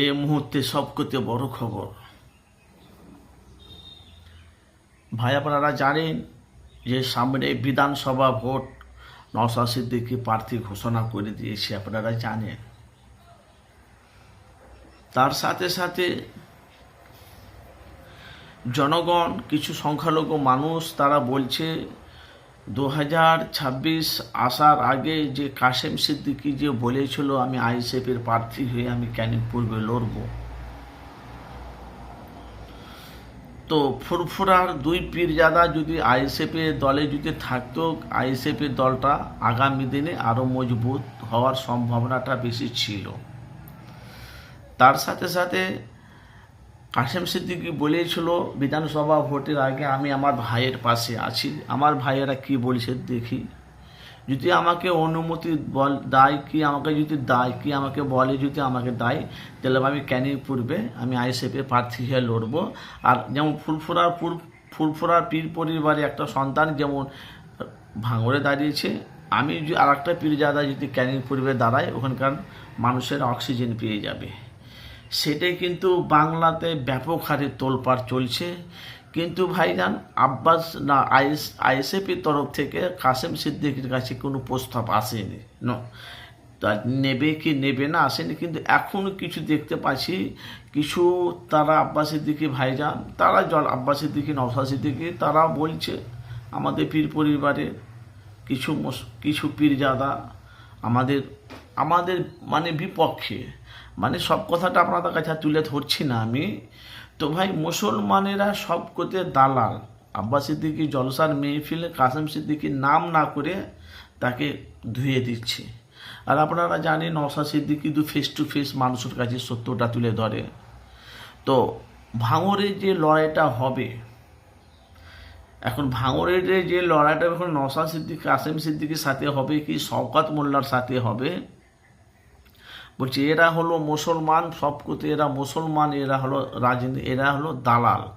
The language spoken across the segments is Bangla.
এই মুহূর্তে সবকতে বড় খবর। ভাই আপনারা জানেন যে সামনে বিধানসভা ভোট নওশাদ সিদ্দিকী প্রার্থী ঘোষণা করে দিয়েছে, আপনারা জানেন। তার সাথে সাথে জনগণ, কিছু সংখ্যালঘু মানুষ তারা বলছে দু হাজার ছাব্বিশ আসার আগে যে কাশেম সিদ্দিকি যে বলেছিল, আমি আইএসএফের প্রার্থী হয়ে আমি ক্যানিং পূর্বে লড়ব। তো ফুরফুরার দুই পীরজাদা যদি আইএসএফের দলে যদি থাকতো, আইএসএফের দলটা আগামী দিনে আরও মজবুত হওয়ার সম্ভাবনাটা বেশি ছিল। তার সাথে সাথে কাশেম সিদ্দিকি বলেছিল, বিধানসভা ভোটের আগে আমি আমার ভাইয়ের পাশে আছি। আমার ভাইয়েরা কি বলছে দেখি। যদি আমাকে অনুমতি বল, দেয় কি আমাকে যদি দেয়, কি আমাকে বলে যদি আমাকে দেয়, তাহলে আমি ক্যানিং পূর্বে আমি আইএসএফে প্রার্থী হয়ে লড়বো। আর যেমন ফুলফুরার পুর, ফুলফুরার পীর পরিবারে একটা সন্তান যেমন ভাঙড়ে দাঁড়িয়েছে, আমি আর একটা পীরজাদা যদি ক্যানিং পূর্বে দাঁড়াই ওখানকার মানুষের অক্সিজেন পেয়ে যাবে। সেটাই কিন্তু বাংলাতে ব্যাপক হারে তোলপাড় চলছে। কিন্তু ভাইজান, আব্বাস না, আইএস, আইএসএফের তরফ থেকে কাসেম সিদ্দিকির কাছে কোনো প্রস্তাব আসেনি। ন। তা নেবে কি নেবে না আসেনি, কিন্তু এখন কিছু দেখতে পাচ্ছি। কিছু তারা আব্বাস সিদ্দিকি ভাইজান, তারা জল, আব্বাস সিদ্দিকি, নওশাদ সিদ্দিকি তারা বলছে আমাদের পীর পরিবারের কিছু কিছু পীরজাদা আমাদের আমাদের মানে বিপক্ষে। মানে সব কথাটা আপনাদের কাছে তুলে ধরছি না আমি। তো ভাই, মুসলমানেরা সব কোতে দালাল। আব্বাস সিদ্দিকি জলসার মেহফিলে, কাসেম সিদ্দিকির নাম না করে তাকে ধুয়ে দিচ্ছে। আর আপনারা জানেন, নওশাদ সিদ্দিকি দু ফেস টু ফেস মানুষের কাছে সত্যটা তুলে ধরে। তো ভাঙরের যে লড়াইটা হবে এখন ভাঙরের যে- লড়াইটা এখন নওশাদ সিদ্দিক, কাসেম সিদ্দিকের সাথে হবে কি, শওকাত মোল্লার সাথে হবে? বলছি, এরা হলো মুসলমান সব কোতে এরা মুসলমান, এরা হলো রাজনীতি, এরা হলো দালাল।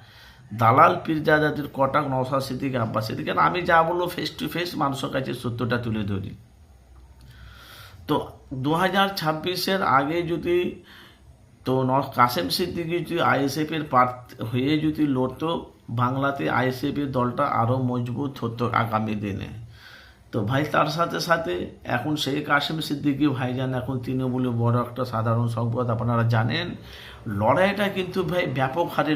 দালাল পীরজাদাদের কটাক নওশাদ সিদ্দিক, আব্বাস সিদ্দিক। আমি যা বলব ফেস টু ফেস মানুষের কাছে সত্যটা তুলে ধরি। তো দু হাজার ছাব্বিশের আগে যদি তো কাসেম সিদ্দিকি যদি আইএসএফের প্রার্থী হয়ে যদি লড়তো, বাংলাতে আইএসএফের দলটা আরও মজবুত হতো আগামী দিনে। তো ভাই, তার সাথে সাথে এখন সেই কাসেম সিদ্দিকি ভাই যান এখন তৃণমূলে বড় একটা সাধারণ সম্পদ আপনারা জানেন। লড়াইটা কিন্তু ভাই ব্যাপক হারে